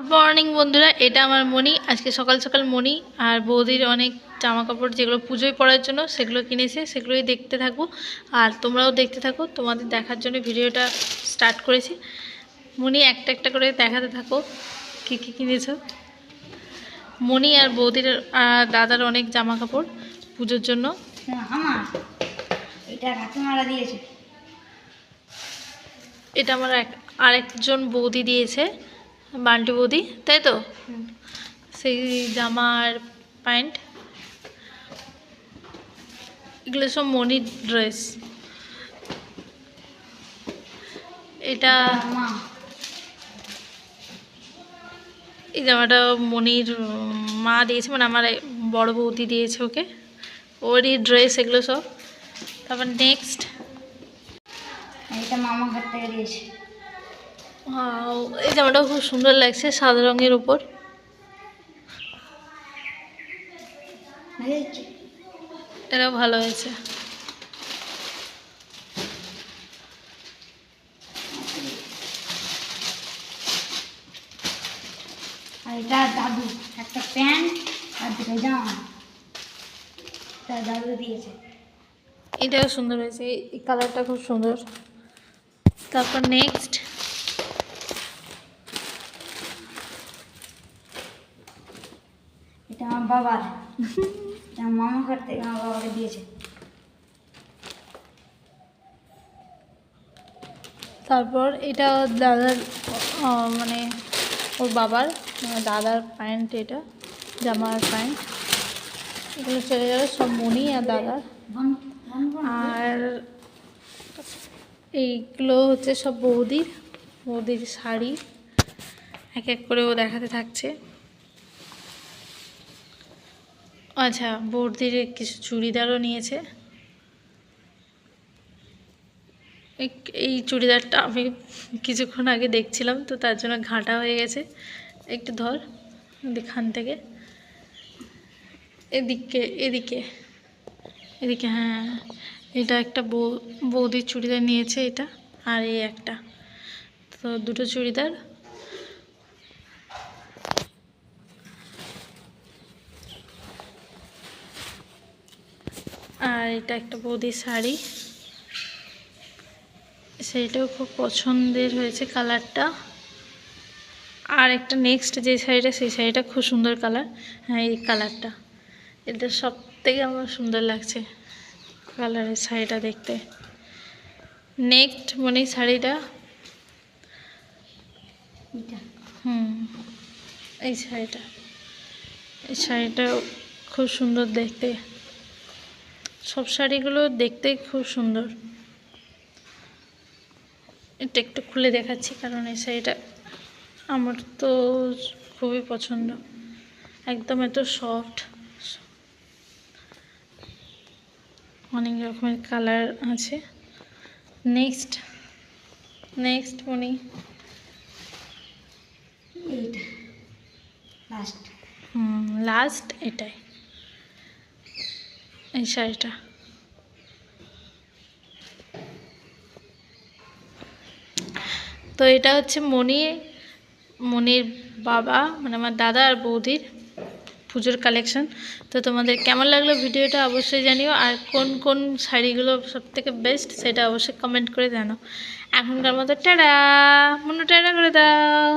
Good morning বন্ধুরা। এটা আমার মণি। আজকে সকাল সকাল মণি আর বৌদির অনেক জামা কাপড় যেগুলো পুজোয় পরার জন্য সেগুলো কিনেছে সেগুলোই দেখতে থাকব আর তোমরাও দেখতে থাকো। তোমাদের দেখার জন্য ভিডিওটা স্টার্ট করেছি। মণি একটা একটা করে দেখাতে থাকো কী কী কিনেছো। মণি আর বৌদির আর দাদার অনেক জামা কাপড় পুজোর জন্য। হ্যাঁ, এটা দিয়েছে। এটা আমার এক আরেকজন বৌদি দিয়েছে। বান্টি বৌদি তাই তো? সেই জামা আর প্যান্ট এগুলো সব মনির ড্রেস। এটা এই জামাটা মনির মা দিয়েছে মানে আমার বড় বৌদি দিয়েছে ওকে। ওরই ড্রেস এগুলো সব। তারপর নেক্সট এটা মামা ঘর থেকে দিয়েছে। এই জামাটাও খুব সুন্দর লাগছে সাদা রঙের উপর? এটাও ভালো হয়েছে। আর এটা দাদু একটা প্যান্ট আর দুটো জামা। দাদু দিয়েছে। এটাও সুন্দর হয়েছে এই কালারটা খুব সুন্দর। তারপর নেক্সট এটা আমার বাবার। আমার মামা ঘর থেকে আমার বাবাকে দিয়েছে। তারপর এটা দাদার মানে ওর বাবার মানে দাদার প্যান্ট এটা, জামার প্যান্ট এগুলো চলে যাবে সব মনি আর দাদার। আর এইগুলো হচ্ছে সব বৌদির বৌদির শাড়ি। এক এক করে ও দেখাতে থাকছে। আচ্ছা বৌদির কিছু চুড়িদারও নিয়েছে। এই- এই চুড়িদারটা আমি কিছুক্ষণ আগে দেখছিলাম, তো তার জন্য ঘাঁটা হয়ে গেছে। একটু ধর, এখান থেকে। এদিকে এদিকে এদিকে হ্যাঁ। এটা একটা বৌ, বৌদির চুড়িদার নিয়েছে এটা, আর এই একটা। তো দুটো চুড়িদার আর এটা একটা বৌদির শাড়ি। সেইটাও খুব পছন্দের হয়েছে কালারটা। আর একটা নেক্সট যে শাড়িটা সেই শাড়িটা খুব সুন্দর কালার। হ্যাঁ এই কালারটা। এটা সব থেকে আমার সুন্দর লাগছে কালারের শাড়িটা দেখতে। নেক্সট মানে শাড়িটা। হুম এই শাড়িটা। এই শাড়িটা খুব সুন্দর দেখতে। সব শাড়িগুলো দেখতে খুব সুন্দর। এটা একটু খুলে দেখাচ্ছি কারণ এই শাড়িটা আমার তো খুবই পছন্দ। একদম এত সফট। অনেক রকমের কালার আছে। নেক্সট নেক্সট মনি লাস্ট হুম লাস্ট এটাই। শাড়িটা। তো এটা হচ্ছে মণি মনির বাবা মানে আমার দাদা আর বৌদির পুজোর কালেকশন তো তোমাদের কেমন লাগল ভিডিওটা অবশ্যই জানিও, আর কোন কোন শাড়িগুলো সব থেকে বেস্ট সেটা অবশ্যই কমেন্ট করে জানো এখনকার মতো টাটা মনু টাটা করে দাও।